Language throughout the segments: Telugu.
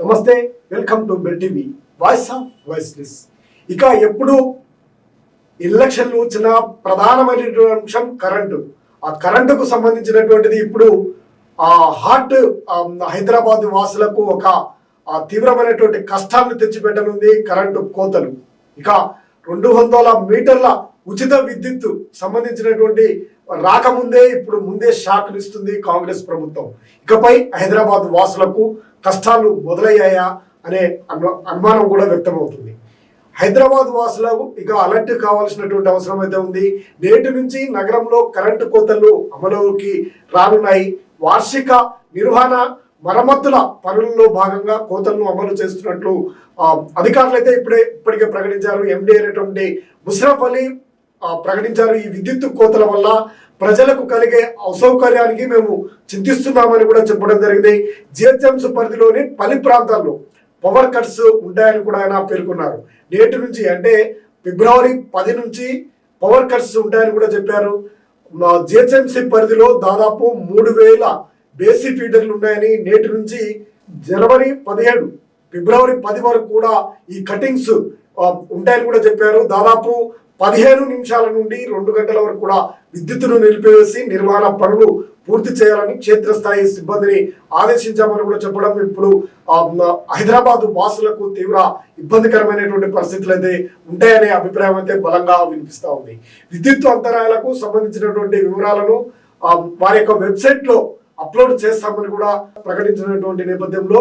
నమస్తే welcome to bell TV voice of voiceless. ఇక ఎప్పుడు ఎలక్షన్లు వచ్చిన ప్రధానమైనటువంటి అంశం కరెంటు. ఆ కరెంటుకు సంబంధించినటువంటిది ఇప్పుడు ఆ హార్ట్ హైదరాబాద్ వాసులకు ఒక తీవ్రమైనటువంటి కష్టాన్ని తెచ్చిపెట్టనుంది కరెంటు కోతలు. ఇక రెండు వందల మీటర్ల ఉచిత విద్యుత్ సంబంధించినటువంటి రాకముందే ఇప్పుడు ముందే షాక్లు ఇస్తుంది కాంగ్రెస్ ప్రభుత్వం. ఇకపై హైదరాబాద్ వాసులకు కష్టాలు మొదలయ్యాయా అనే అనుమానం కూడా వ్యక్తమవుతుంది. హైదరాబాద్ వాసులకు ఇక అలర్ట్ కావాల్సినటువంటి అవసరం అయితే ఉంది. నేటి నుంచి నగరంలో కరెంటు కోతలు అమలుకి రానున్నాయి. వార్షిక నిర్వహణ మరమ్మతుల పనుల్లో భాగంగా కోతలను అమలు చేస్తున్నట్లు అధికారులు అయితే ఇప్పుడే ఇప్పటికే ప్రకటించారు. ఎండి అయినటువంటి ముషరఫ్ అలీ ప్రకటించారు. ఈ విద్యుత్ కోతల వల్ల ప్రజలకు కలిగే అసౌకర్యానికి మేము చింతిస్తున్నామని కూడా చెప్పడం జరిగింది. జిహెచ్ఎంసీ పరిధిలోని పలు ప్రాంతాల్లో పవర్ కట్స్ ఉంటాయని కూడా ఆయన పేర్కొన్నారు. నేటి నుంచి అంటే ఫిబ్రవరి పది నుంచి పవర్ కట్స్ ఉంటాయని కూడా చెప్పారు. జిహెచ్ఎంసీ పరిధిలో దాదాపు మూడు వేల బేసి ఫీడర్లు ఉన్నాయని నేటి నుంచి జనవరి పదిహేడు ఫిబ్రవరి పది వరకు కూడా ఈ కటింగ్స్ ఉంటాయని కూడా చెప్పారు. దాదాపు పదిహేను నిమిషాల నుండి రెండు గంటల వరకు కూడా విద్యుత్తును నిలిపివేసి నిర్వహణ పనులు పూర్తి చేయాలని క్షేత్రస్థాయి సిబ్బందిని ఆదేశించామని కూడా చెప్పడం ఇప్పుడు హైదరాబాద్ వాసులకు తీవ్ర ఇబ్బందికరమైనటువంటి పరిస్థితులు అయితే ఉంటాయనే అభిప్రాయం అయితే బలంగా వినిపిస్తూ ఉంది. విద్యుత్ అంతరాయాలకు సంబంధించినటువంటి వివరాలను వారి యొక్క వెబ్సైట్లో అప్లోడ్ చేస్తామని కూడా ప్రకటించినటువంటి నేపథ్యంలో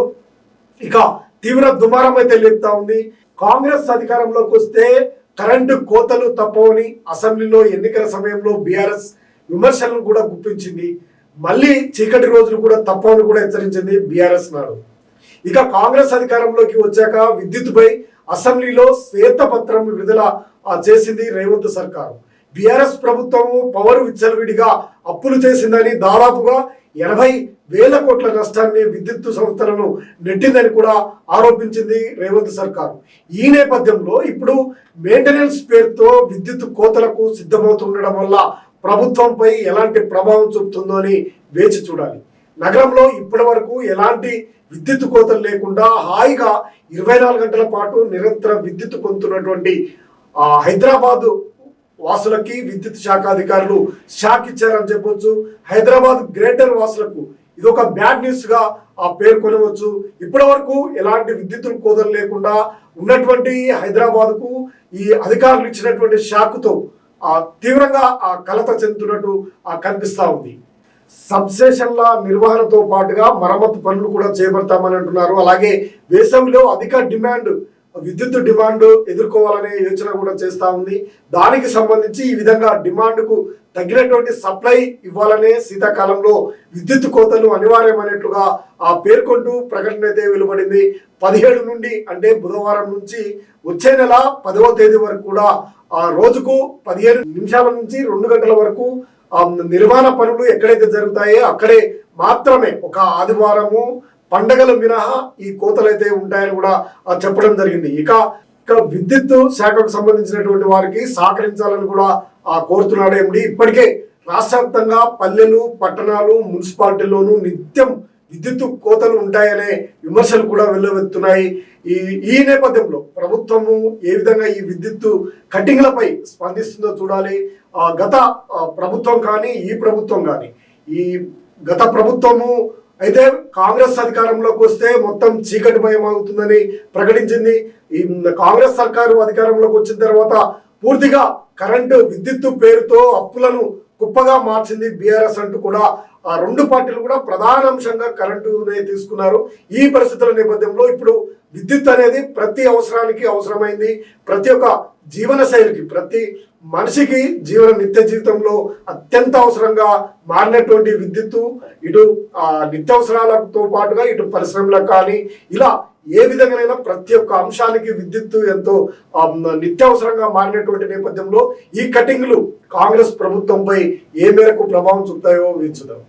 ఇక తీవ్ర దుమారం అయితే లేపుతా ఉంది. కాంగ్రెస్ అధికారంలోకి వస్తే కరెంటు కోతలు తప్పవని అసెంబ్లీలో ఎన్నికల సమయంలో బీఆర్ఎస్ విమర్శలను కూడా గుప్పించింది. మళ్ళీ చీకటి రోజులు కూడా తప్పవని కూడా హెచ్చరించింది బీఆర్ఎస్ నాడు. ఇక కాంగ్రెస్ అధికారంలోకి వచ్చాక విద్యుత్పై అసెంబ్లీలో శ్వేతపత్రం విడుదల చేసింది రేవంత్ సర్కారు. బీఆర్ఎస్ ప్రభుత్వము పవర్ విచ్చలవిడిగా అప్పులు చేసిందని దాదాపుగా ఎనభై వేల కోట్ల నష్టాన్ని విద్యుత్ సంస్థలను నెట్టిందని కూడా ఆరోపించింది రేవంత్ సర్కారు. ఈ నేపథ్యంలో ఇప్పుడు మెయింటెనెన్స్ పేరుతో విద్యుత్ కోతలకు సిద్ధమవుతుండడం వల్ల ప్రభుత్వంపై ఎలాంటి ప్రభావం చూపుతుందో అని వేచి చూడాలి. నగరంలో ఇప్పటి వరకు ఎలాంటి విద్యుత్ కోతలు లేకుండా హాయిగా ఇరవై నాలుగు గంటల పాటు నిరంతరం విద్యుత్ పొందుతున్నటువంటి హైదరాబాదు వాసులకి విద్యుత్ శాఖ అధికారులు షాక్ ఇచ్చారని చెప్పొచ్చు. హైదరాబాద్ గ్రేటర్ వాసులకు ఇది ఒక బ్యాడ్ న్యూస్గా ఆ పేర్కొనవచ్చు ఇప్పటి వరకు ఎలాంటి విద్యుత్తులు కోతలు లేకుండా ఉన్నటువంటి హైదరాబాద్కు ఈ అధికారులు ఇచ్చినటువంటి షాకుతో ఆ తీవ్రంగా ఆ కలత చెందుతున్నట్టు ఆ కనిపిస్తా ఉంది. సబ్స్టేషన్ల నిర్వహణతో పాటుగా మరమ్మతు పనులు కూడా చేపడతామని అంటున్నారు. అలాగే వేసవిలో అధిక డిమాండ్ విద్యుత్ డిమాండ్ ఎదుర్కోవాలనే యోచన కూడా చేస్తా ఉంది. దానికి సంబంధించి ఈ విధంగా డిమాండ్కు తగినటువంటి సప్లై ఇవ్వాలనే శీతాకాలంలో విద్యుత్ కోతలు అనివార్యమైనట్లుగా ఆ పేర్కొంటూ ప్రకటన అయితే వెలువడింది. పదిహేడు నుండి అంటే బుధవారం నుంచి వచ్చే నెల పదవ తేదీ వరకు కూడా ఆ రోజుకు పదిహేను నిమిషాల నుంచి రెండు గంటల వరకు నిర్మాణ పనులు ఎక్కడైతే జరుగుతాయో అక్కడే మాత్రమే ఒక ఆదివారము పండగలు మినహా ఈ కోతలు అయితే ఉంటాయని కూడా చెప్పడం జరిగింది. ఇక ఇక విద్యుత్ శాఖకు సంబంధించినటువంటి వారికి సహకరించాలని కూడా ఆ కోరుతున్నాడు ఏమిటి ఇప్పటికే రాష్ట్రవ్యాప్తంగా పల్లెలు పట్టణాలు మున్సిపాలిటీల్లోనూ నిత్యం విద్యుత్ కోతలు ఉంటాయనే విమర్శలు కూడా వెళ్ళవెత్తున్నాయి ఈ ఈ నేపథ్యంలో ప్రభుత్వము ఏ విధంగా ఈ విద్యుత్ కట్టింగ్లపై స్పందిస్తుందో చూడాలి. ఆ, గత ప్రభుత్వం కానీ ఈ ప్రభుత్వం కానీ ఈ గత ప్రభుత్వము అయితే కాంగ్రెస్ అధికారంలోకి వస్తే మొత్తం చీకటిమయం అవుతుందని ప్రకటించింది. ఈ కాంగ్రెస్ సర్కారు అధికారంలోకి వచ్చిన తర్వాత పూర్తిగా కరెంటు విద్యుత్ పేరుతో అప్పులను కుప్పగా మార్చింది బీఆర్ఎస్ అంటూ కూడా ఆ రెండు పార్టీలు కూడా ప్రధాన అంశంగా కరెంటునే తీసుకున్నారు. ఈ పరిస్థితుల నేపథ్యంలో ఇప్పుడు విద్యుత్ అనేది ప్రతి అవసరానికి అవసరమైంది ప్రతి ఒక్క జీవన శైలికి ప్రతి మనిషికి జీవన నిత్య జీవితంలో అత్యంత అవసరంగా మారినటువంటి విద్యుత్తు. ఇటు నిత్యవసరాలతో నిత్యావసరాలతో పాటుగా ఇటు పరిశ్రమలకు కానీ ఇలా ఏ విధంగానైనా ప్రతి ఒక్క అంశానికి విద్యుత్తు ఎంతో ఆ, నిత్యావసరంగా మారినటువంటి నేపథ్యంలో ఈ కటింగ్లు కాంగ్రెస్ ప్రభుత్వంపై ఏ మేరకు ప్రభావం చూపుతాయో వీచుదాం